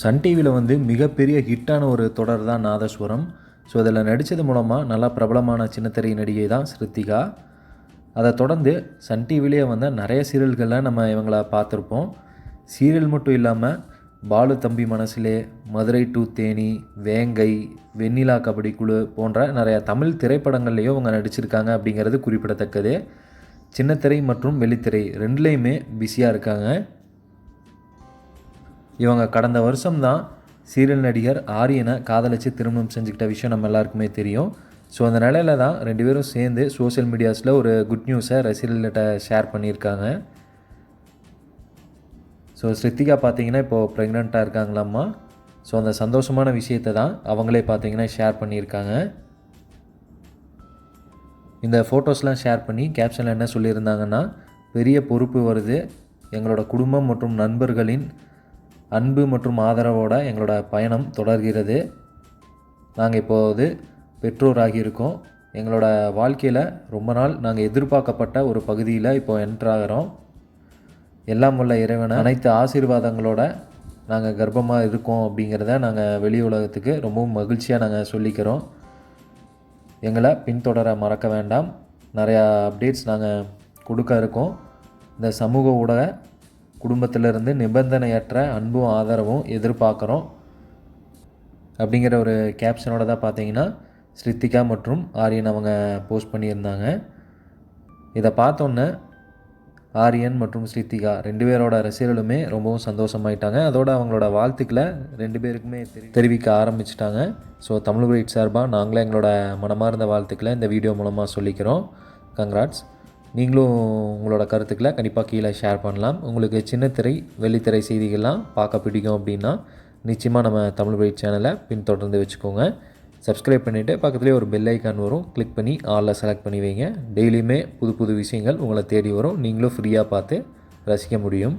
Sun டிவியில் வந்து மிகப்பெரிய ஹிட்டான ஒரு தொடர் தான் நாதஸ்வரம். ஸோ அதில் நடித்தது மூலமாக நல்லா பிரபலமான சின்னத்திரை நடிகை தான் ஸ்ருத்திகா அதை தொடர்ந்து சன் டிவிலேயே வந்த நிறைய சீரியல்களில் நம்ம இவங்கள பார்த்துருப்போம். சீரியல் மட்டும் இல்லாமல் பாலு தம்பி மனசிலே மதுரை டு தேனி வேங்கை வெண்ணிலா கபடி குழு போன்ற நிறைய தமிழ் திரைப்படங்கள்லேயும் அவங்க நடிச்சிருக்காங்க அப்படிங்கிறது குறிப்பிடத்தக்கது. சின்னத்திரை மற்றும் வெள்ளித்திரை ரெண்டுலேயுமே பிஸியாக இருக்காங்க. இவங்க கடந்த வருஷம்தான் சீரியல் நடிகர் ஆரியனை காதலிச்சு திருமணம் செஞ்சுக்கிட்ட விஷயம் நம்ம எல்லாருக்குமே தெரியும். ஸோ அந்த நிலையில தான் ரெண்டு பேரும் சேர்ந்து சோஷியல் மீடியாஸில் ஒரு குட் நியூஸை ரசிகர்கள்கிட்ட ஷேர் பண்ணியிருக்காங்க. ஸோ ஸ்ருத்திகா பார்த்தீங்கன்னா இப்போது ப்ரெக்னெண்ட்டாக இருக்காங்களாம்மா. ஸோ அந்த சந்தோஷமான விஷயத்தை தான் அவங்களே பார்த்தீங்கன்னா ஷேர் பண்ணியிருக்காங்க. இந்த ஃபோட்டோஸ்லாம் ஷேர் பண்ணி கேப்ஷனில் என்ன சொல்லியிருந்தாங்கன்னா பெரிய பொறுப்பு வருது. எங்களோட குடும்பம் மற்றும் நண்பர்களின் அன்பு மற்றும் ஆதரவோட எங்களோட பயணம் தொடர்கிறது. நாங்கள் இப்போது பெற்றோராகி இருக்கோம் எங்களோட வாழ்க்கையில் ரொம்ப நாள் நாங்கள் எதிர்பார்க்கப்பட்ட ஒரு பகுதியில் இப்போ என்ட்ராகிறோம். எல்லாம் உள்ள இறைவனை அனைத்து ஆசீர்வாதங்களோட நாங்கள் கர்ப்பமாக இருக்கோம் அப்படிங்கிறத நாங்கள் வெளி உலகத்துக்கு ரொம்பவும் மகிழ்ச்சியாக நாங்கள் சொல்லிக்கிறோம். எங்களை பின்தொடர மறக்க வேண்டாம். நிறையா அப்டேட்ஸ் நாங்கள் கொடுக்க இருக்கோம். இந்த சமூக ஊடக குடும்பத்திலிருந்து நிபந்தனையற்ற அன்பும் ஆதரவும் எதிர்பார்க்குறோம். அப்படிங்கிற ஒரு கேப்ஷனோட தான் பார்த்தீங்கன்னா ஸ்ரித்திகா மற்றும் ஆரியன் அவங்க போஸ்ட் பண்ணியிருந்தாங்க. இதை பார்த்தோன்னே ஆரியன் மற்றும் ஸ்ரித்திகா ரெண்டு பேரோட ரசிகர்களுமே ரொம்பவும் சந்தோஷமாயிட்டாங்க. அதோட அவங்களோட வாழ்த்துக்களை ரெண்டு பேருக்குமே தெரி தெரிவிக்க ஆரம்பிச்சிட்டாங்க. ஸோ தமிழ் சார்பாக நாங்களே எங்களோட மனமார்ந்த வாழ்த்துக்களை இந்த வீடியோ மூலமாக சொல்லிக்கிறோம். கங்க்ராட்ஸ் நீங்களும் உங்களோட கருத்துக்களை கண்டிப்பாக கீழே ஷேர் பண்ணலாம். உங்களுக்கு சின்னத்திரை வெள்ளித்திரை செய்திகள்லாம் பார்க்க பிடிக்கும் அப்படின்னா நிச்சயமாக நம்ம தமிழ் வழி சேனலை பின்தொடர்ந்து வச்சுக்கோங்க. சப்ஸ்கிரைப் பண்ணிவிட்டு பக்கத்துலேயே ஒரு பெல் ஐக்கான் வரும். கிளிக் பண்ணி ஆலில் செலக்ட் பண்ணி வைங்க. டெய்லியுமே புது புது விஷயங்கள் உங்களை தேடி வரும். நீங்களும் ஃப்ரீயாக பார்த்து ரசிக்க முடியும்.